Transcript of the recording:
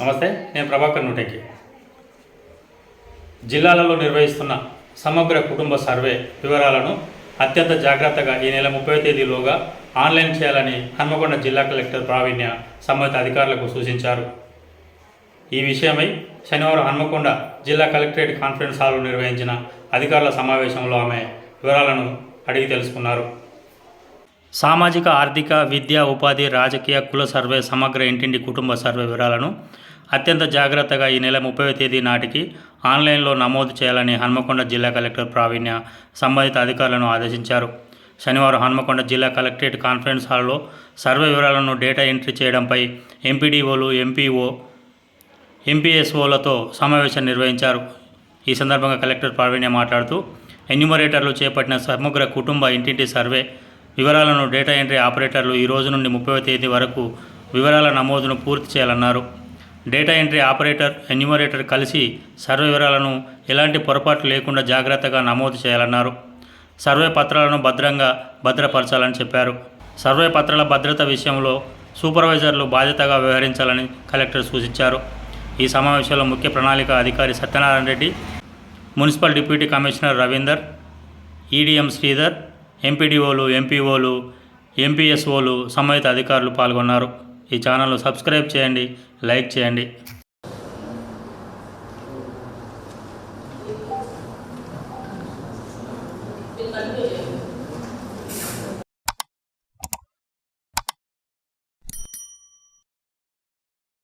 నమస్తే నేను ప్రభాకర్ నూటకి జిల్లాలలో నిర్వహిస్తున్న సమగ్ర కుటుంబ సర్వే వివరాలను అత్యంత జాగ్రత్తగా ఈ నెల ముప్పై తేదీలోగా ఆన్లైన్ చేయాలని హన్మకొండ జిల్లా కలెక్టర్ ప్రావీణ్య సంబంధిత అధికారులకు సూచించారు. ఈ విషయమై శనివారం హన్మకొండ జిల్లా కలెక్టరేట్ కాన్ఫరెన్స్ హాల్లో నిర్వహించిన అధికారుల సమావేశంలో ఆమె వివరాలను అడిగి తెలుసుకున్నారు. సామాజిక ఆర్థిక విద్యా ఉపాధి రాజకీయ కుల సర్వే సమగ్ర ఇంటింటి కుటుంబ సర్వే వివరాలను అత్యంత జాగ్రత్తగా ఈ నెల ముప్పై తేదీ నాటికి ఆన్లైన్లో నమోదు చేయాలని హన్మకొండ జిల్లా కలెక్టర్ ప్రావీణ్య సంబంధిత అధికారులను ఆదేశించారు. శనివారం హన్మకొండ జిల్లా కలెక్టరేట్ కాన్ఫరెన్స్ హాల్లో సర్వే వివరాలను డేటా ఎంట్రీ చేయడంపై ఎంపీడీఓలు ఎంపీఓ ఎంపీఎస్ఓలతో సమావేశం నిర్వహించారు. ఈ సందర్భంగా కలెక్టర్ ప్రావీణ్య మాట్లాడుతూ ఎన్యూమరేటర్లు చేపట్టిన సమగ్ర కుటుంబ ఇంటింటి సర్వే వివరాలను డేటా ఎంట్రీ ఆపరేటర్లు ఈ రోజు నుండి ముప్పై తేదీ వరకు వివరాల నమోదును పూర్తి చేయాలన్నారు. డేటా ఎంట్రీ ఆపరేటర్ ఎన్యూమరేటర్ కలిసి సర్వే వివరాలను ఎలాంటి పొరపాట్లు లేకుండా జాగ్రత్తగా నమోదు చేయాలన్నారు. సర్వే పత్రాలను భద్రంగా భద్రపరచాలని చెప్పారు. సర్వే పత్రాల భద్రత విషయంలో సూపర్వైజర్లు బాధ్యతగా వ్యవహరించాలని కలెక్టర్ సూచించారు. ఈ సమావేశంలో ముఖ్య ప్రణాళిక అధికారి Satyanarayana Reddy municipal deputy commissioner Ravinder EDM Sridhar ఎంపీడీఓలు ఎంపీఓలు ఎంపీఎస్ఓలు సంబంధిత అధికారులు పాల్గొన్నారు. ఈ ఛానల్ను సబ్స్క్రైబ్ చేయండి లైక్ చేయండి